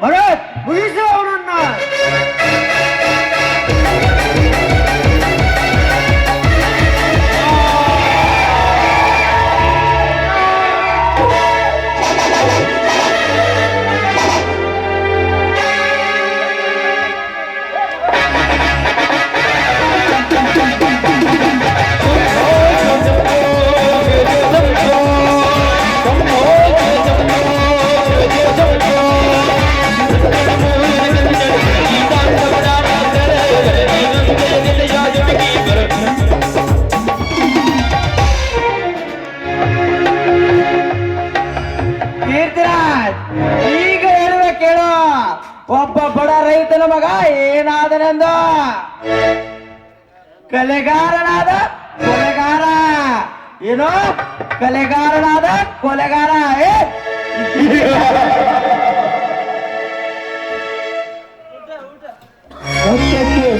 ભરત ಕೀರ್ತಿರಾಜ್, ಈಗ ಹೇಳುವೆ ಕೇಳೋ. ಒಬ್ಬ ಬಡ ರೈತನ ಮಗ ಏನಾದನೆಂದ? ಕಲೆಗಾರನಾದ ಕೊಲೆಗಾರ. ಏನೋ? ಕಲೆಗಾರನಾದ ಕೊಲೆಗಾರ. ಏ?